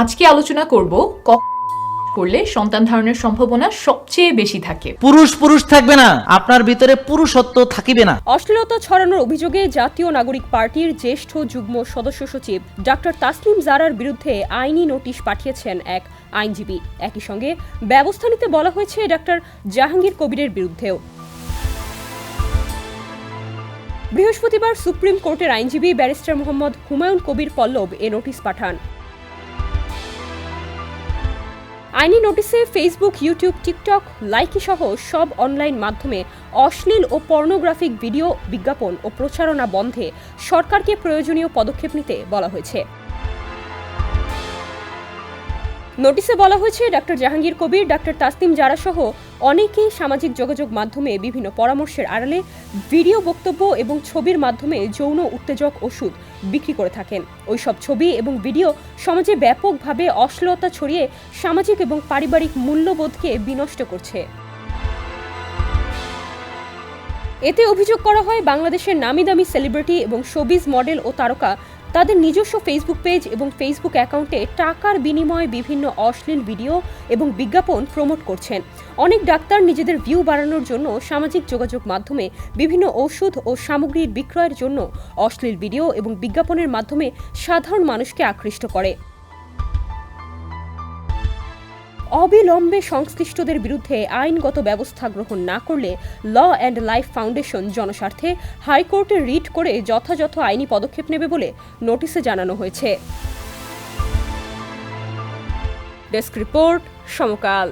আজকে আলোচনা করব ক করলে সন্তান ধারণের সম্ভাবনা সবচেয়ে বেশি থাকে। পুরুষ পুরুষ থাকবে না আপনার ভিতরে পুরুষত্ব থাকিবে না। অশ্লীলতা ছড়ানোর অভিযোগে জাতীয় নাগরিক পার্টির জ্যেষ্ঠ যুগ্ম সদস্য সচিব ডক্টর তাসলিম জারার বিরুদ্ধে আইনি নোটিশ পাঠিয়েছেন এক আইনজীবী। একই সঙ্গে ব্যবস্থা নিতে বলা হয়েছে ডক্টর জাহাঙ্গীর কবিরের বিরুদ্ধেও। বৃহস্পতিবার সুপ্রিম কোর্টের আইনজীবী ব্যারিস্টার মোহাম্মদ হুমায়ুন কবির পল্লব এ নোটিশ পাঠান। আইনি নোটিশে ফেসবুক ইউটিউব টিকটক লাইকি সহ সব অনলাইন মাধ্যমে অশ্লীল ও পর্নোগ্রাফিক ভিডিও বিজ্ঞাপন ও প্রচারণা বন্ধে সরকারকে প্রয়োজনীয় পদক্ষেপ নিতে বলা হয়েছে। নোটিশে বলা হয়েছে ডক্টর জাহাঙ্গীর কবির ডক্টর তাসলিম জারা সহ অনেকেই সামাজিক যোগাযোগ মাধ্যমে বিভিন্ন পরামর্শের আড়ালে ভিডিও বক্তব্য এবং ছবির মাধ্যমে যৌন উত্তেজক ওষুধ বিক্রি করে থাকেন। ওইসব ছবি এবং ভিডিও সমাজে ব্যাপকভাবে অশ্লীলতা ছড়িয়ে সামাজিক এবং পারিবারিক মূল্যবোধকে বিনষ্ট করছে। এতে অভিযোগ করা হয়, বাংলাদেশের নামি দামি সেলিব্রিটি এবং শোবিজ মডেল ও তারকা তাদের নিজস্ব ফেসবুক পেজ এবং ফেসবুক অ্যাকাউন্টে টাকার বিনিময়ে বিভিন্ন অশ্লীল ভিডিও এবং বিজ্ঞাপন প্রমোট করছেন। অনেক ডাক্তার নিজেদের ভিউ বাড়ানোর জন্য সামাজিক যোগাযোগ মাধ্যমে বিভিন্ন ওষুধ ও সামগ্রীর বিক্রয়ের জন্য অশ্লীল ভিডিও এবং বিজ্ঞাপনের মাধ্যমে সাধারণ মানুষকে আকৃষ্ট করে। অবিলম্বে সংশ্লিষ্টদের বিরুদ্ধে আইনগত ব্যবস্থা গ্রহণ না করলে ল অ্যান্ড লাইফ ফাউন্ডেশন জনস্বার্থে হাইকোর্টে রিট করে যথাযথ আইনি পদক্ষেপ নেবে বলে নোটিশে জানানো হয়েছে। Desk report Samakal.